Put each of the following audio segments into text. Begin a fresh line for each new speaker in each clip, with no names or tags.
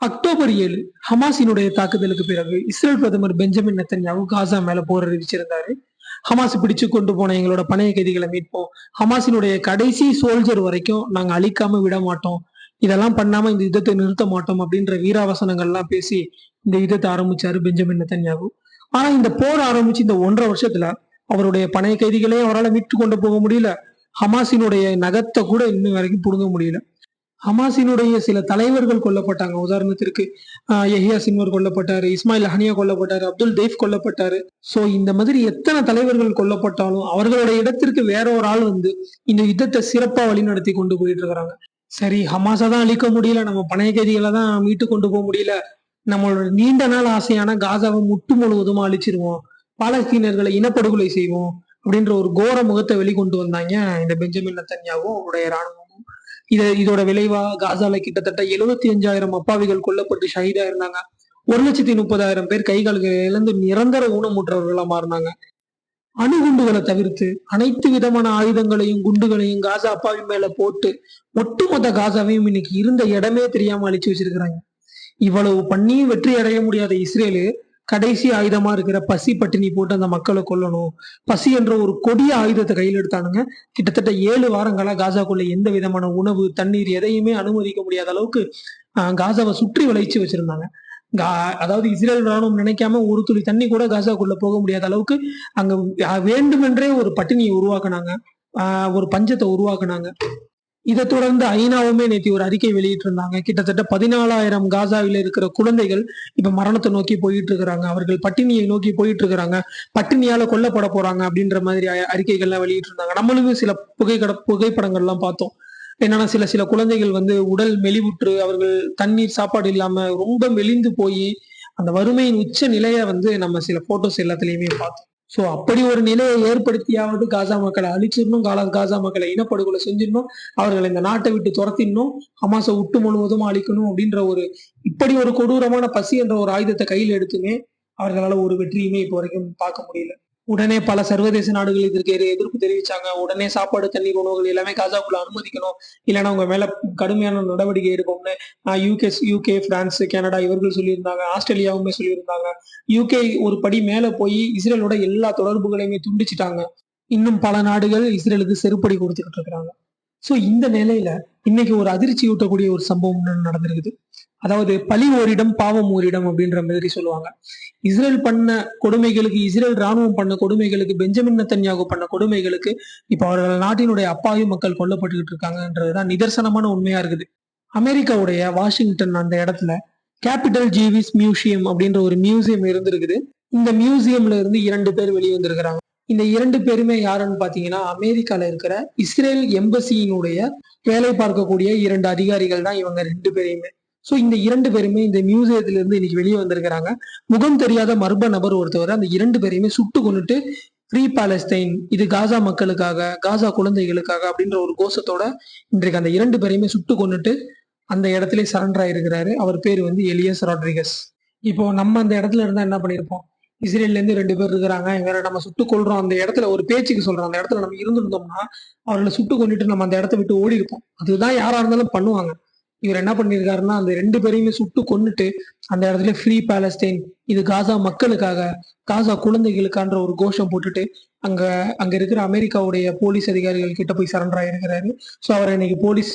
October ஏழு ஹமாஸினுடைய தாக்குதலுக்கு பிறகு இஸ்ரேல் பிரதமர் பெஞ்சமின் நெத்தன்யாவு காசா மேல போர் அறிவிச்சிருந்தாரு. ஹமாஸ் பிடிச்சு கொண்டு போன எங்களோட பணைய கைதிகளை மீட்போம். ஹமாஸினுடைய கடைசி சோல்ஜர் வரைக்கும் நாங்க அழிக்காம விட மாட்டோம். இதெல்லாம் பண்ணாம இந்த யுத்தத்தை நிறுத்த மாட்டோம் அப்படின்ற வீராவசனங்கள்லாம் பேசி இந்த யுத்தத்தை ஆரம்பிச்சாரு பெஞ்சமின் நெத்தன்யாவு ஆனா இந்த போர் ஆரம்பிச்சு இந்த ஒன்றரை வருஷத்துல அவருடைய பணைய கைதிகளையும் அவரால் மீட்டு கொண்டு போக முடியல. ஹமாஸினுடைய நகத்தை கூட இன்னும் வரைக்கும் புடுங்க முடியல. ஹமாஸினுடைய சில தலைவர்கள் கொல்லப்பட்டாங்க. உதாரணத்திற்கு ஆஹ், சின்வர் கொல்லப்பட்டாரு இஸ்மாயில் ஹனியா கொல்லப்பட்டாரு அப்துல் தெய்ஃப் கொல்லப்பட்டாரு. சோ இந்த மாதிரி எத்தனை தலைவர்கள் கொல்லப்பட்டாலும் அவர்களோட இடத்திற்கு வேற ஒரு ஆள் வந்து இந்த யுத்தத்தை சிறப்பா வழிநடத்தி கொண்டு போயிட்டு இருக்கிறாங்க. சரி ஹமாஸை தான் அழிக்க முடியல நம்ம பணைய கைதிகளை தான் மீட்டு கொண்டு போக முடியல. நம்மளோட நீண்ட நாள் ஆசையான காசாவை முட்டு முழுவதுமா அழிச்சிருவோம். பாலஸ்தீனர்களை இனப்படுகொலை செய்வோம் அப்படின்ற ஒரு கோர முகத்தை வெளிக்கொண்டு வந்தாங்க இந்த பெஞ்சமின் நத்தன்யாவும் அவருடைய ராணுவம் இத இதோட விளைவா காசால கிட்டத்தட்ட எழுபத்தி அஞ்சாயிரம் அப்பாவிகள் கொல்லப்பட்டு ஷஹீதா இருந்தாங்க. ஒரு லட்சத்தி முப்பதாயிரம் பேர் கைகால்கள் இழந்து நிரந்தர ஊனமுற்றவர்களா மாறினாங்க. அணுகுண்டுகளை தவிர்த்து அனைத்து விதமான ஆயுதங்களையும் குண்டுகளையும் காசா அப்பாவி மேல போட்டு ஒட்டுமொத்த காசாவையும் இன்னைக்கு இருந்த இடமே தெரியாம அழிச்சு வச்சிருக்கிறாங்க. இவ்வளவு பண்ணியும் வெற்றி அடைய முடியாத இஸ்ரேலு கடைசி ஆயுதமா இருக்கிற பசி பட்டினி போட்டு அந்த மக்களை கொல்லணும். பசி என்ற ஒரு கொடிய ஆயுதத்தை கையில் எடுத்தானுங்க. கிட்டத்தட்ட ஏழு வாரங்களா காசாக்குள்ள எந்த விதமான உணவு தண்ணீர் எதையுமே அனுமதிக்க முடியாத அளவுக்கு ஆஹ், காசாவை சுற்றி வளைச்சு வச்சிருந்தாங்க. கா- அதாவது இஸ்ரேல் ராணுவம் நினைக்காம ஒரு துளி தண்ணி கூட காசாக்குள்ள போக முடியாத அளவுக்கு அங்க வேண்டுமென்றே ஒரு பட்டினியை உருவாக்குனாங்க. ஆஹ், ஒரு பஞ்சத்தை உருவாக்குனாங்க. இதை தொடர்ந்து ஐநாவுமே நேற்று ஒரு அறிக்கை வெளியிட்டிருந்தாங்க. கிட்டத்தட்ட பதினாலாயிரம் காசாவில் இருக்கிற குழந்தைகள் இப்ப மரணத்தை நோக்கி போயிட்டு இருக்கிறாங்க அவர்கள் பட்டினியை நோக்கி போயிட்டு இருக்கிறாங்க பட்டினியால கொல்லப்பட போறாங்க அப்படின்ற மாதிரி அறிக்கைகள்லாம் வெளியிட்டு இருந்தாங்க நம்மளுமே சில புகைக்கட புகைப்படங்கள்லாம் பார்த்தோம். என்னன்னா சில சில குழந்தைகள் வந்து உடல் மெலிவுற்று அவர்கள் தண்ணீர் சாப்பாடு இல்லாம ரொம்ப மெலிந்து போய் அந்த வறுமையின் உச்ச நிலையை வந்து நம்ம சில போட்டோஸ் எல்லாத்துலயுமே பார்த்தோம். சோ அப்படி ஒரு நிலையை ஏற்படுத்தியாவது காசா மக்களை அழிச்சிடணும் காலா காசா மக்களை இனப்படுகொலை செஞ்சிடணும் அவர்களை இந்த நாட்டை விட்டு துரத்திடணும் ஹமாஸை விட்டு முழுவதும் அழிக்கணும் அப்படின்ற ஒரு இப்படி ஒரு கொடூரமான பசி என்ற ஒரு ஆயுதத்தை கையில் எடுத்துமே அவர்களால ஒரு வெற்றியுமே இப்போ வரைக்கும் பார்க்க முடியல. உடனே பல சர்வதேச நாடுகள் இதற்கு எதிர்ப்பு தெரிவிச்சாங்க. உடனே சாப்பாடு தண்ணீர் உணவுகள் எல்லாமே காசாக்குள்ள அனுமதிக்கணும். இல்லைன்னா உங்க மேல கடுமையான நடவடிக்கை எடுக்கும்னு யூகே யூகே பிரான்ஸ் கனடா இவர்கள் சொல்லியிருந்தாங்க. ஆஸ்திரேலியாவுமே சொல்லியிருந்தாங்க. யூகே ஒரு படி மேல போய் இஸ்ரேலோட எல்லா தொடர்புகளையுமே துண்டிச்சிட்டாங்க. இன்னும் பல நாடுகள் இஸ்ரேலுக்கு செருப்படி கொடுத்துக்கிட்டு இருக்கிறாங்க. சோ இந்த நிலையில இன்னைக்கு ஒரு அதிர்ச்சி ஊட்டக்கூடிய ஒரு சம்பவம் நடந்திருக்குது. அதாவது பழி ஓரிடம் பாவம் ஓரிடம் அப்படின்ற மாதிரி சொல்லுவாங்க. இஸ்ரேல் பண்ண கொடுமைகளுக்கு இஸ்ரேல் ராணுவம் பண்ண கொடுமைகளுக்கு பெஞ்சமின் நத்தன்யாகு பண்ண கொடுமைகளுக்கு இப்ப அவர்கள் நாட்டினுடைய அப்பாவி மக்கள் கொல்லப்பட்டுக்கிட்டு இருக்காங்கன்றதுதான் நிதர்சனமான உண்மையா இருக்குது. அமெரிக்காவுடைய வாஷிங்டன் அந்த இடத்துல கேபிட்டல் ஜீவிஸ் மியூசியம் அப்படின்ற ஒரு மியூசியம் இருந்திருக்குது. இந்த மியூசியம்ல இருந்து இரண்டு பேர் வெளியே வந்திருக்கிறாங்க இந்த இரண்டு பேருமே யாருன்னு பாத்தீங்கன்னா அமெரிக்கால இருக்கிற இஸ்ரேல் எம்பசியினுடைய வேலை பார்க்கக்கூடிய இரண்டு அதிகாரிகள் தான் இவங்க ரெண்டு பேரையுமே. ஸோ இந்த இரண்டு பேருமே இந்த மியூசியத்துல இருந்து இன்னைக்கு வெளியே வந்திருக்கிறாங்க. முகம் தெரியாத மர்ம நபர் ஒருத்தவர் அந்த இரண்டு பேரையுமே சுட்டு கொண்டுட்டு ஃப்ரீ பாலஸ்தைன் இது காசா மக்களுக்காக காசா குழந்தைகளுக்காக அப்படின்ற ஒரு கோஷத்தோட இன்றைக்கு அந்த இரண்டு பேரையுமே சுட்டு கொண்டுட்டு அந்த இடத்துல சரண்டர் ஆயிருக்கிறாரு. அவர் பேர் வந்து எலியஸ் ராட்ரிகஸ் இப்போ நம்ம அந்த இடத்துல இருந்தா என்ன பண்ணிருப்போம்? இஸ்ரேல்லேருந்து ரெண்டு பேர் இருக்கிறாங்க. இவரை நம்ம சுட்டு கொள்றோம் அந்த இடத்துல ஒரு பேச்சுக்கு சொல்றோம். அந்த இடத்துல நம்ம இருந்திருந்தோம்னா அவர்களை சுட்டு கொண்டுட்டு நம்ம அந்த இடத்த விட்டு ஓடி இருப்போம் அதுதான் யாரா இருந்தாலும் பண்ணுவாங்க. இவர் என்ன பண்ணியிருக்காருன்னா அந்த ரெண்டு பேரையுமே சுட்டு கொன்னுட்டு அந்த இடத்துல ஃப்ரீ பாலஸ்டைன் இது காசா மக்களுக்காக காசா குழந்தைகளுக்கான்ற ஒரு கோஷம் போட்டுட்டு அங்க அங்க இருக்கிற அமெரிக்காவுடைய போலீஸ் அதிகாரிகள் கிட்ட போய் சரண்டர் ஆகிருக்கிறாரு ஸோ அவரை இன்னைக்கு போலீஸ்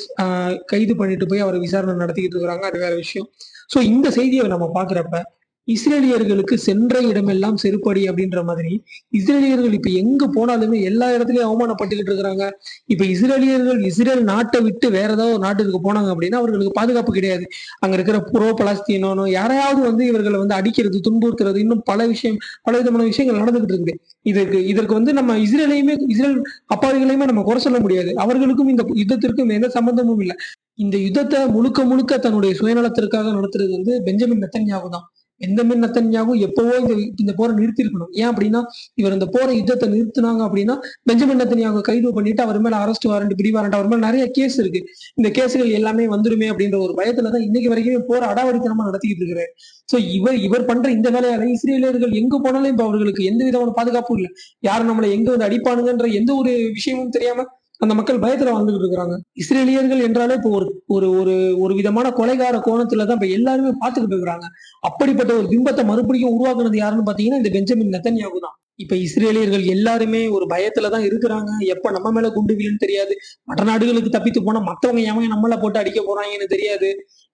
கைது பண்ணிட்டு போய் அவரை விசாரணை நடத்திக்கிட்டு இருக்கிறாங்க. அது வேற விஷயம். ஸோ இந்த செய்தியை நம்ம பாக்குறப்ப இஸ்ரேலியர்களுக்கு சென்ற இடமெல்லாம் செருப்படி அப்படின்ற மாதிரி இஸ்ரேலியர்கள் இப்ப எங்க போனாலுமே எல்லா இடத்துலயும் அவமானப்பட்டுக்கிட்டு இருக்கிறாங்க. இப்ப இஸ்ரேலியர்கள் இஸ்ரேல் நாட்டை விட்டு வேற ஏதாவது ஒரு நாட்டுக்கு போனாங்க அப்படின்னா அவர்களுக்கு பாதுகாப்பு கிடையாது. அங்க இருக்கிற புரோ பலஸ்தீனோ யாரையாவது வந்து இவர்களை வந்து அடிக்கிறது துன்புறுத்துறது இன்னும் பல விஷயம் பல விதமான விஷயங்கள் நடந்துகிட்டு இருக்குது. இதற்கு இதற்கு வந்து நம்ம இஸ்ரேலையுமே இஸ்ரேல் அப்பாவிகளையுமே நம்ம குறை சொல்ல முடியாது. அவர்களுக்கும் இந்த யுத்தத்திற்கும் எந்த சம்பந்தமும் இல்லை. இந்த யுத்தத்தை முழுக்க முழுக்க தன்னுடைய சுயநலத்திற்காக நடத்துறது வந்து பெஞ்சமின் நெத்தன்யாவு தான் பெஞ்சமின் நெத்தன்யாகு எப்பவோ இந்த இந்த போரை நிறுத்திருக்கணும் ஏன் அப்படின்னா இவர் இந்த போரை யுத்தத்தை நிறுத்தினாங்க அப்படின்னா பெஞ்சமின் நெத்தன்யாகு கைது பண்ணிட்டு அவர் மேல அரெஸ்ட் வாரண்ட் பிடி வாரண்ட் அவர் மேல நிறைய கேஸ் இருக்கு. இந்த கேஸுகள் எல்லாமே வந்துருமே அப்படின்ற ஒரு பயத்துல தான் இன்னைக்கு வரைக்குமே போற அடாவடித்தனமா நடத்திக்கிட்டு இருக்கிறாரு. சோ இவர் இவர் பண்ற இந்த வேலையால இஸ்ரேலியர்கள் எங்க போனாலும் இப்ப அவர்களுக்கு எந்த விதமான பாதுகாப்பும் இல்லை. யாரும் நம்மளை எங்க வந்து அடிப்பானுங்கன்ற எந்த ஒரு விஷயமும் தெரியாம அந்த மக்கள் பயத்துல வாழ்ந்துகிட்டு இருக்கிறாங்க. இஸ்ரேலியர்கள் என்றாலே இப்போ ஒரு ஒரு ஒரு ஒரு விதமான கொலைகார கோணத்துல தான் இப்ப எல்லாருமே பார்த்துக்கிட்டு இருக்கிறாங்க. அப்படிப்பட்ட ஒரு பிம்பத்தை மறுபடியும் உருவாக்குனது யாருன்னு பாத்தீங்கன்னா இந்த பெஞ்சமின் நெத்தன்யாகு தான். இப்ப இஸ்ரேலியர்கள் எல்லாருமே ஒரு பயத்துல தான் இருக்கிறாங்க. எப்ப நம்ம மேல குண்டு வீழுன்னு தெரியாது. மற்ற நாடுகளுக்கு தப்பித்து போனா மத்தவங்க எவன் நம்மள போட்டு அடிக்க போறாங்கன்னு தெரியாது.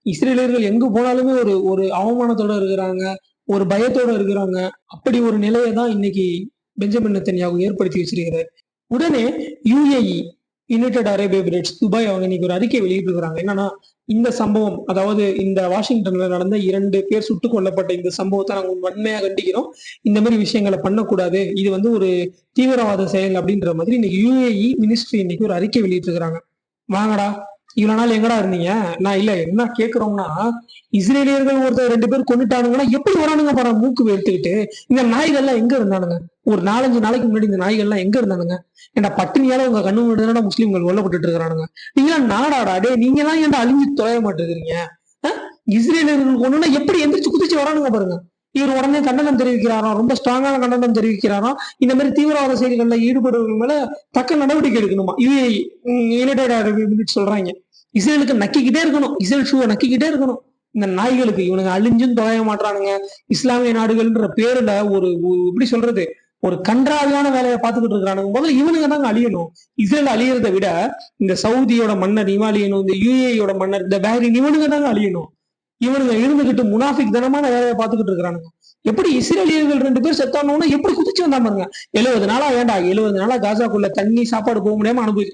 இஸ்ரேலியர்கள் எங்க போனாலுமே ஒரு ஒரு அவமானத்தோட இருக்கிறாங்க. ஒரு பயத்தோட இருக்கிறாங்க. அப்படி ஒரு நிலையை தான் இன்னைக்கு பெஞ்சமின் நெத்தன்யாகு ஏற்படுத்தி வச்சிருக்கிறார். உடனே UAE United Arab Emirates Dubai அவங்க இன்னைக்கு ஒரு அறிக்கை வெளியிட்டிருக்கிறாங்க. என்னன்னா இந்த சம்பவம் அதாவது இந்த வாஷிங்டன்ல நடந்த இரண்டு பேர் சுட்டு கொல்லப்பட்ட இந்த சம்பவத்தை நாங்கள் வன்மையாக கண்டிக்கிறோம். இந்த மாதிரி விஷயங்களை பண்ணக்கூடாது. இது வந்து ஒரு தீவிரவாத செயல் அப்படின்ற மாதிரி இன்னைக்கு யுஏஇ மினிஸ்ட்ரி இன்னைக்கு ஒரு அறிக்கை வெளியிட்டிருக்கிறாங்க. வாங்கடா. இவ்வளவு நாள் எங்கடா இருந்தீங்க? நான் இல்ல என்ன கேக்குறோம்னா இஸ்ரேலியர்கள் ஒருத்தர் ரெண்டு பேர் கொண்டுட்டானுங்கன்னா எப்படி வரானுங்க பாரு மூக்கு எடுத்துக்கிட்டு இந்த நாய்கள்லாம் எங்க இருந்தானுங்க? ஒரு நாலஞ்சு நாளைக்கு முன்னாடி இந்த நாய்கள்லாம் எங்க இருந்தானுங்க? ஏன்டா பட்டினியால உங்க கண்ணு முன்னாடி முஸ்லீம்கள் கொல்லப்பட்டு இருக்கிறானுங்க? நீங்க நாடாடா டே நீங்க தான் ஏன்டா அழிஞ்சு தொலைய மாட்டேங்கிறீங்க? இஸ்ரேலியர்கள் கொண்டுனா எப்படி எந்திரிச்சு குதிச்சு வரானுங்க பாருங்க. இவர் உடனே கண்டனம் தெரிவிக்கிறாராம். ரொம்ப ஸ்ட்ராங்கான கண்டனம் தெரிவிக்கிறாராம். இந்த மாதிரி தீவிரவாத செயல்களில் ஈடுபடுவது மேல தக்க நடவடிக்கை எடுக்கணுமா? யுஏ யுனைடெட் அரபு எமிரேட் சொல்றாங்க. இஸ்ரேலுக்கு நக்கிக்கிட்டே இருக்கணும். இஸ்ரேல் ஷூவை நக்கிக்கிட்டே இருக்கணும். இந்த நாய்களுக்கு இவனுங்க அழிஞ்சும் தொலைய மாட்டானுங்க இஸ்லாமிய நாடுகள்ன்ற பேர்ல ஒரு ஒரு- எப்படி சொல்றது? ஒரு கன்றாவியான வேலையை பார்த்துக்கிட்டு இருக்கிறானுங்க. முதல்ல இவனுங்க தாங்க அழியணும். இஸ்ரேல் அழியறதை விட இந்த சவுதியோட மன்னர் இமாலியனும் இந்த யுஏயோட மன்னர் இந்த பேரின் இவனுங்க தாங்க அழியணும். இவனுங்க இருந்துகிட்டு முனாஃபிக் தனமான வேலையை பார்த்துக்கிட்டு இருக்கிறானுங்க. எப்படி இஸ்ரேலியர்கள் ரெண்டு பேர் செத்தானோன்னா எப்படி குதிச்சு வந்தா பாருங்க. எழுபது நாளா வேண்டாம் எழுபது நாளா காசாக்குள்ள தண்ணி சாப்பாடு போக முடியாம அனுபவி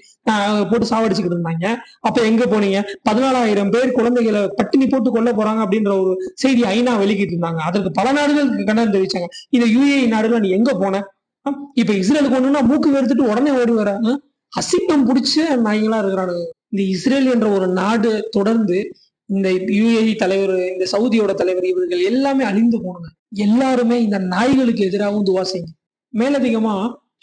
போட்டு சாவடிச்சுக்கிட்டு இருந்தாங்க. அப்ப எங்க போனீங்க? பதினாலாயிரம் பேர் குழந்தைகளை பட்டினி போட்டு கொல்ல போறாங்க அப்படின்ற ஒரு செய்தி ஐநா வெளிக்கிட்டு இருந்தாங்க. அதற்கு பல நாடுகளுக்கு கண்டனம் தெரிவிச்சாங்க. இந்த யூஏ நாடுல நீ எங்க போன? இப்ப இஸ்ரேலுக்கு ஒண்ணுன்னா மூக்கு வெறுத்துட்டு உடனே ஓடி வராங்க அசிங்கம் பிடிச்ச நாய்களா இருக்கிறானுங்க. இந்த இஸ்ரேல் என்ற ஒரு நாடு தொடர்ந்து இந்த யுஏஇ தலைவர் இந்த சவுதியோட தலைவர் இவர்கள் எல்லாமே அழிந்து போனாங்க எல்லாருமே இந்த நாய்களுக்கு எதிராகவும் துவா செய்யுங்க மேலதிகமா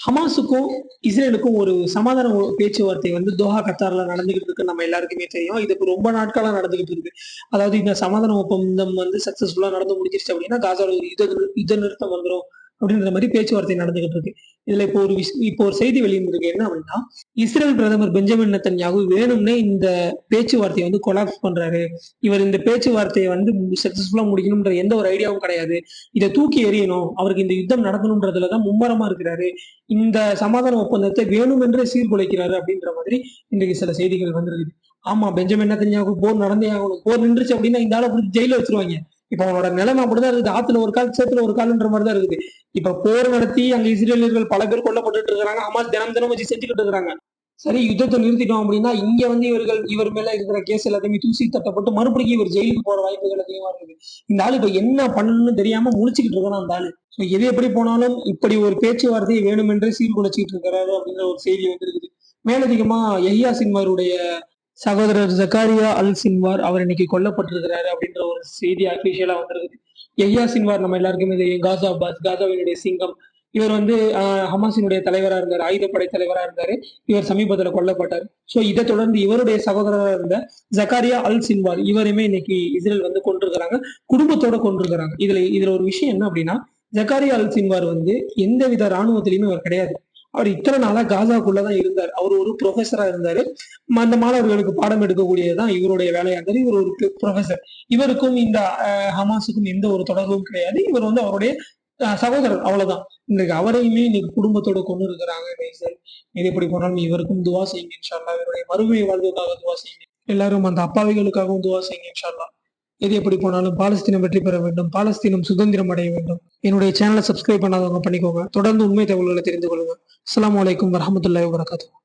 ஹமாஸுக்கும் இஸ்ரேலுக்கும் ஒரு சமாதான பேச்சுவார்த்தை வந்து தோஹா கத்தார்ல நடந்துகிட்டு இருக்கு நம்ம எல்லாருக்குமே தெரியும். இதுக்கு ரொம்ப நாட்களா நடந்துகிட்டு இருக்கு. அதாவது இந்த சமாதான ஒப்பந்தம் வந்து சக்சஸ்ஃபுல்லா நடந்து முடிஞ்சிருச்சு அப்படின்னா காசாவில் ஒரு யுத்த யுத்த நிறுத்தம் வந்துரும். அப்படின்ற மாதிரி பேச்சுவார்த்தை நடந்துகிட்டு இருக்கு. இதுல இப்போ ஒரு இப்போ ஒரு செய்தி வெளியிருக்கு என்ன அப்படின்னா இஸ்ரேல் பிரதமர் பெஞ்சமின் நெத்தன்யாகு வேணும்னே இந்த பேச்சுவார்த்தையை வந்து கொலாப்ஸ் பண்றாரு. இவர் இந்த பேச்சுவார்த்தையை வந்து சக்சஸ்ஃபுல்லா முடிக்கணும்ன்ற எந்த ஒரு ஐடியாவும் கிடையாது. இதை தூக்கி எறியணும். அவருக்கு இந்த யுத்தம் நடத்தணும்ன்றதுலதான் மும்மரமா இருக்கிறாரு. இந்த சமாதான ஒப்பந்தத்தை வேணுமென்றே சீர்குலைக்கிறாரு அப்படின்ற மாதிரி இன்றைக்கு சில செய்திகள் வந்திருக்கு ஆமா பெஞ்சமின் நெத்தன்யாகு போர் நடந்தே ஆகணும். போர் நின்றுச்சு அப்படின்னா இந்த ஆள் ஜெயில வச்சிருவாங்க. இப்ப அவனோட நிலைமை அப்படிதான் இருக்குது. ஆத்துல ஒரு கால் சேத்துல ஒரு கால்ன்ற மாதிரி தான் இருக்குது. இப்ப போர் நடத்தி அங்க இஸ்ரேலியர்கள் பல பேர் கொல்லப்பட்டு இருக்கிறாங்க. ஹமாஸ் தினம் தினம் வச்சு செஞ்சுக்கிட்டு இருக்காங்க சரி யுத்தத்தை நிறுத்திட்டோம் அப்படின்னா இங்க வந்து இவர்கள் இவர் மேல இருக்கிற கேஸ் எல்லாத்தையுமே தூசி தட்டப்பட்டு மறுபடியும் இவர் ஜெயிலுக்கு போற வாய்ப்புகள் அதிகமா இருக்குது. இந்த ஆள் இப்ப என்ன பண்ணணும்னு தெரியாம முழிச்சுக்கிட்டு இருக்கான் அந்த ஆளு. ஸோ எது எப்படி போனாலும் இப்படி ஒரு பேச்சுவார்த்தையை வேணுமென்றே சீர்குலைச்சிட்டு இருக்கிறாரு அப்படிங்கிற ஒரு செய்தி வந்திருக்குது. மேலதிகமா எஹியா சின்மருடைய சகோதரர் ஜக்காரியா அல் சின்வார் அவர் இன்னைக்கு கொல்லப்பட்டிருக்கிறாரு அப்படின்ற ஒரு செய்தி அபிஷியலா வந்திருக்குது. எய்யா சின்வார் நம்ம எல்லாருக்குமே தெரியும். காசா அப்பாஸ் காசாவினுடைய சிங்கம். இவர் வந்து ஆஹ், ஹமாஸினுடைய தலைவரா இருந்தார் ஆயுதப்படை தலைவரா இருந்தாரு. இவர் சமீபத்துல கொல்லப்பட்டார். சோ இதை தொடர்ந்து இவருடைய சகோதரரா இருந்த ஜக்காரியா அல் சின்வார் இவருமே இன்னைக்கு இஸ்ரேல் வந்து கொண்டிருக்கிறாங்க. குடும்பத்தோட கொண்டிருக்கிறாங்க. இதுல இதுல ஒரு விஷயம் என்ன அப்படின்னா ஜக்காரியா அல் சின்வார் வந்து எந்த வித ராணுவத்திலையுமே அவர் கிடையாது. அவர் இத்தனை நாளா காசாக்குள்ளதான் இருந்தார். அவர் ஒரு ப்ரொஃபஸரா இருந்தாரு. அந்த மாணவர்களுக்கு பாடம் எடுக்கக்கூடியதான் இவருடைய வேலையா இருந்தாரு இவர் ஒரு ப்ரொஃபசர் இவருக்கும் இந்த ஹமாஸுக்கும் எந்த ஒரு தொடர்பும் கிடையாது. இவர் வந்து அவருடைய சகோதரர். அவ்வளவுதான். இன்றைக்கு அவரையுமே இன்னைக்கு குடும்பத்தோட கொண்டு இருக்கிறாங்க இந்த இது எப்படி போனாலும் இவருக்கும் துவா செய்யுங்க இன்ஷால்லா இவருடைய மறுமை வாழ்வுக்காக துவா செய்யுங்க. எல்லாரும் அந்த அப்பாவிகளுக்காகவும் துவா செய்யுங்க இன்ஷால்லா எது எப்படி போனாலும் பாலஸ்தீனம் வெற்றி பெற வேண்டும். பாலஸ்தீனம் சுதந்திரம் அடைய வேண்டும். என்னுடைய சேனலை சப்ஸ்கிரைப் பண்ணாதவங்க பண்ணிக்கோங்க. தொடர்ந்து உண்மை தகவல்களை தெரிந்து கொள்ளுங்க. அஸ்ஸலாமு வலைக்கம் வரமத்துல வபரகாத்துஹு.